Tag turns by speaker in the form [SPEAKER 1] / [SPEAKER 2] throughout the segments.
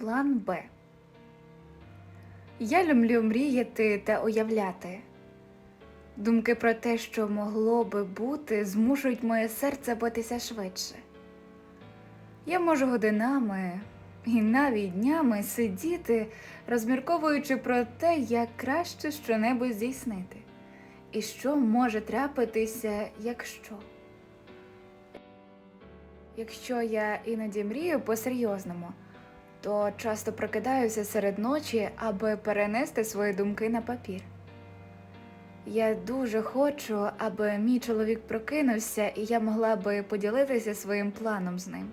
[SPEAKER 1] План Б. Я люблю мріяти та уявляти. Думки про те, що могло би бути, змушують моє серце битися швидше. Я можу годинами і навіть днями сидіти, розмірковуючи про те, як краще щонебудь здійснити, і що може трапитися, якщо. Якщо я іноді мрію по-серйозному, то часто прокидаюся серед ночі, аби перенести свої думки на папір. Я дуже хочу, аби мій чоловік прокинувся і я могла би поділитися своїм планом з ним.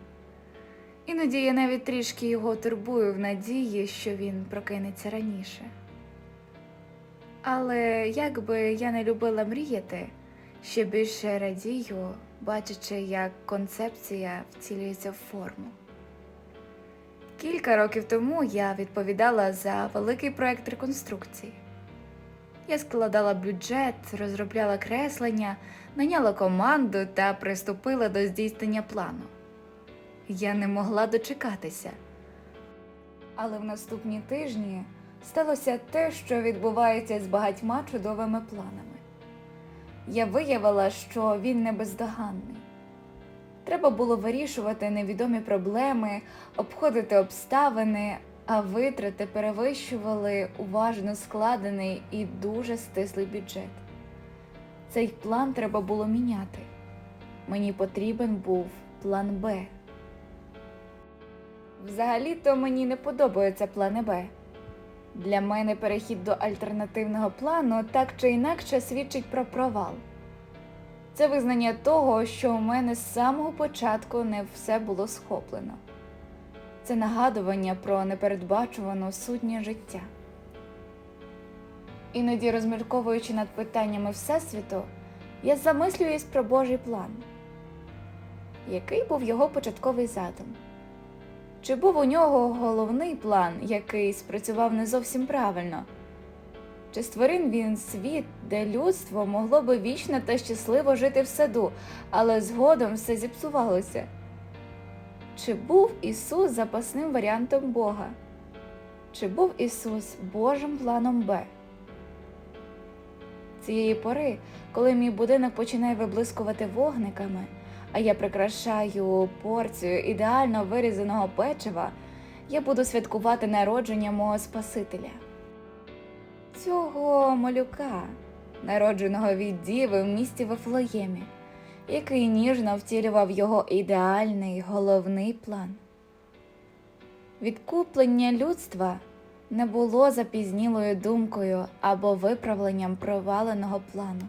[SPEAKER 1] Іноді я навіть трішки його турбую в надії, що він прокинеться раніше. Але як би я не любила мріяти, ще більше радію, бачачи, як концепція втілюється в форму. Кілька років тому я відповідала за великий проект реконструкції. Я складала бюджет, розробляла креслення, наняла команду та приступила до здійснення плану. Я не могла дочекатися. Але в наступні тижні сталося те, що відбувається з багатьма чудовими планами. Я виявила, що він не бездоганний. Треба було вирішувати невідомі проблеми, обходити обставини, а витрати перевищували уважно складений і дуже стислий бюджет. Цей план треба було міняти. Мені потрібен був план Б. Взагалі-то мені не подобаються плани Б. Для мене перехід до альтернативного плану так чи інакше свідчить про провал. Це визнання того, що у мене з самого початку не все було схоплено. Це нагадування про непередбачувану сутнє життя. Іноді, розмірковуючи над питаннями Всесвіту, я замислююсь про Божий план. Який був його початковий задум? Чи був у нього головний план, який спрацював не зовсім правильно? Чи створив він світ, де людство могло би вічно та щасливо жити в саду, але згодом все зіпсувалося? Чи був Ісус запасним варіантом Бога? Чи був Ісус Божим планом Б? Цієї пори, коли мій будинок починає виблискувати вогниками, а я прикрашаю порцію ідеально вирізаного печива, я буду святкувати народження мого Спасителя. Цього малюка, народженого від діви в місті Вифлеємі, який ніжно втілював його ідеальний головний план. Відкуплення людства не було запізнілою думкою або виправленням проваленого плану.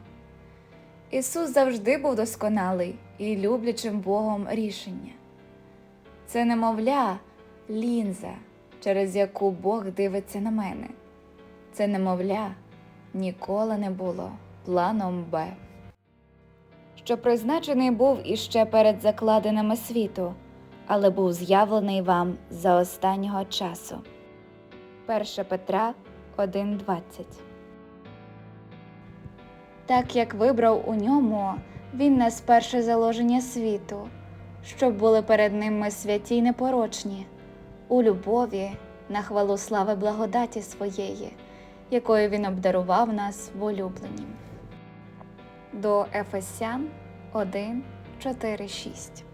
[SPEAKER 1] Ісус завжди був досконалий і люблячим Богом рішення. Це немовля лінза, через яку Бог дивиться на мене. Це немовля ніколи не було планом Б. Що призначений був іще перед закладинами світу, але був з'явлений вам за останнього часу. 1 Петра 1.20 Так як вибрав у ньому він нас перше заложення світу, щоб були перед ним ми святі й непорочні, у любові на хвалу слави благодаті своєї, якою він обдарував нас в улюбленім. До Ефесян 1, 4, 6